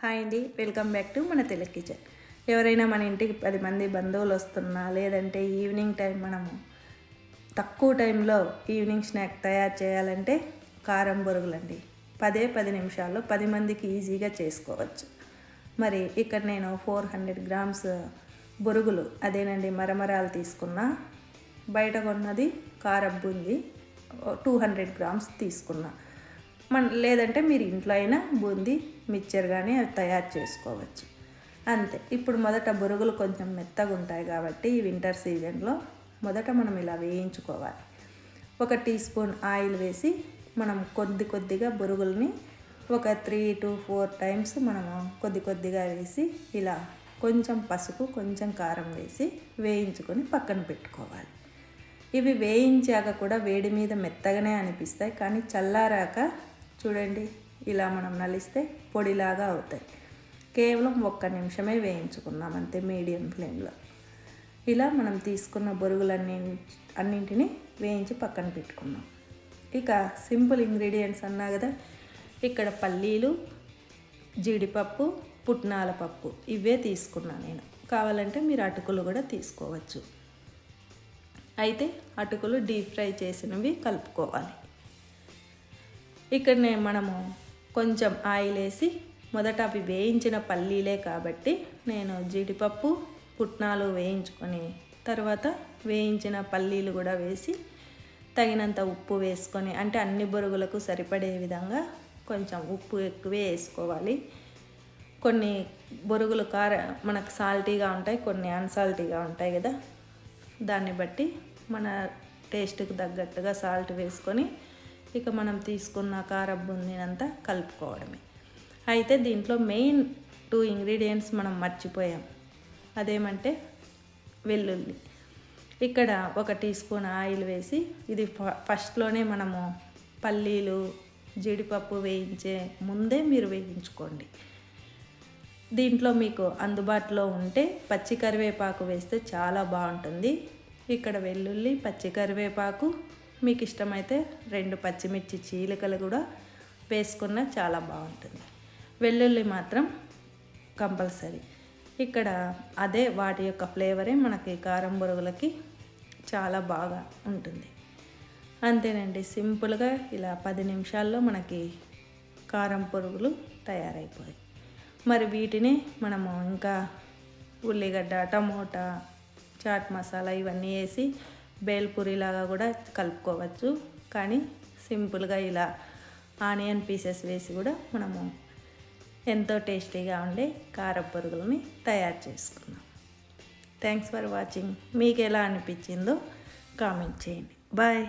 Hi అండి welcome back to మన Telugu kitchen. ఎవరైనా మన ఇంటికి పది మంది బంధువులు వస్తున్నా లేదంటే ఈవినింగ్ టైం మనము తక్కువ టైంలో ఈవినింగ్ స్నాక్ తయారు చేయాలంటే కారం బొరుగులండి. పదే పది నిమిషాల్లో పది మందికి ఈజీగా చేసుకోవచ్చు. మరి ఇక్కడ నేను ఫోర్ హండ్రెడ్ గ్రామ్స్ బొరుగులు అదేనండి మరమరాలు తీసుకున్నా. బయట కొన్నది కారం బూంది టూ హండ్రెడ్ గ్రామ్స్ తీసుకున్నా. మన లేదంటే మీరు ఇంట్లో అయినా బూందీ మిక్చర్ కానీ అవి తయారు చేసుకోవచ్చు. అంతే. ఇప్పుడు మొదట బొరుగులు కొంచెం మెత్తగా ఉంటాయి కాబట్టి ఈ వింటర్ సీజన్లో మొదట మనం ఇలా వేయించుకోవాలి. ఒక టీ స్పూన్ ఆయిల్ వేసి మనం కొద్ది కొద్దిగా బొరుగుల్ని ఒక త్రీ టు ఫోర్ టైమ్స్ మనము కొద్ది కొద్దిగా వేసి ఇలా కొంచెం పసుపు కొంచెం కారం వేసి వేయించుకొని పక్కన పెట్టుకోవాలి. ఇవి వేయించాక కూడా వేడి మీద మెత్తగానే అనిపిస్తాయి కానీ చల్లారాక చూడండి ఇలా మనం నలిస్తే పొడిలాగా అవుతాయి. కేవలం ఒక్క నిమిషమే వేయించుకున్నాం అంతే మీడియం ఫ్లేమ్లో. ఇలా మనం తీసుకున్న బొరుగులన్నీ అన్నింటినీ వేయించి పక్కన పెట్టుకున్నాం ఇక సింపుల్ ఇంగ్రీడియంట్స్ అన్నా కదా ఇక్కడ పల్లీలు జీడిపప్పు పుట్నాల పప్పు ఇవే తీసుకున్నాను నేను. కావాలంటే మీరు అటుకులు కూడా తీసుకోవచ్చు. అయితే అటుకులు డీప్ ఫ్రై చేసినవి కలుపుకోవాలి. ఇక్కడనే మనము కొంచెం ఆయిల్ వేసి మొదట అవి వేయించిన పల్లీలే కాబట్టి నేను జీడిపప్పు పుట్నాలు వేయించుకొని తర్వాత వేయించిన పల్లీలు కూడా వేసి తగినంత ఉప్పు వేసుకొని అంటే అన్ని బొరుగులకు సరిపడే విధంగా కొంచెం ఉప్పు ఎక్కువే వేసుకోవాలి. కొన్ని బొరుగులు కార మనకు సాల్టీగా ఉంటాయి కొన్ని అన్సాల్టీగా ఉంటాయి కదా. దాన్ని బట్టి మన టేస్ట్కి తగ్గట్టుగా సాల్ట్ వేసుకొని ఇక మనం తీసుకున్న కారబుందినంతా కలుపుకోవడమే. అయితే దీంట్లో మెయిన్ టూ ఇంగ్రీడియంట్స్ మనం మర్చిపోయాం. అదేమంటే వెల్లుల్లి. ఇక్కడ ఒక టీ స్పూన్ ఆయిల్ వేసి ఇది ఫస్ట్లోనే మనము పల్లీలు జీడిపప్పు వేయించే ముందే మీరు వేయించుకోండి. దీంట్లో మీకు అందుబాటులో ఉంటే పచ్చి కరివేపాకు వేస్తే చాలా బాగుంటుంది. ఇక్కడ వెల్లుల్లి పచ్చి కరివేపాకు మీకు ఇష్టమైతే రెండు పచ్చిమిర్చి చీలికలు కూడా వేసుకున్న చాలా బాగుంటుంది. వెల్లుల్లి మాత్రం కంపల్సరీ. ఇక్కడ అదే వాటి యొక్క ఫ్లేవరే మనకి కారం బురుగులకి చాలా బాగా ఉంటుంది. అంతేనండి సింపుల్గా ఇలా పది నిమిషాల్లో మనకి కారం పురుగులు తయారైపోయాయి మరి వీటిని మనము ఇంకా ఉల్లిగడ్డ టమోటా చాట్ మసాలా ఇవన్నీ వేసి బేల్పూరిలాగా కూడా కలుపుకోవచ్చు. కానీ సింపుల్గా ఇలా ఆనియన్ పీసెస్ వేసి కూడా మనము ఎంతో టేస్టీగా ఉండే కారపొరుగులని తయారు చేసుకున్నాం థ్యాంక్స్ ఫర్ వాచింగ్. మీకు ఎలా అనిపించిందో కామెంట్ చేయండి. బాయ్.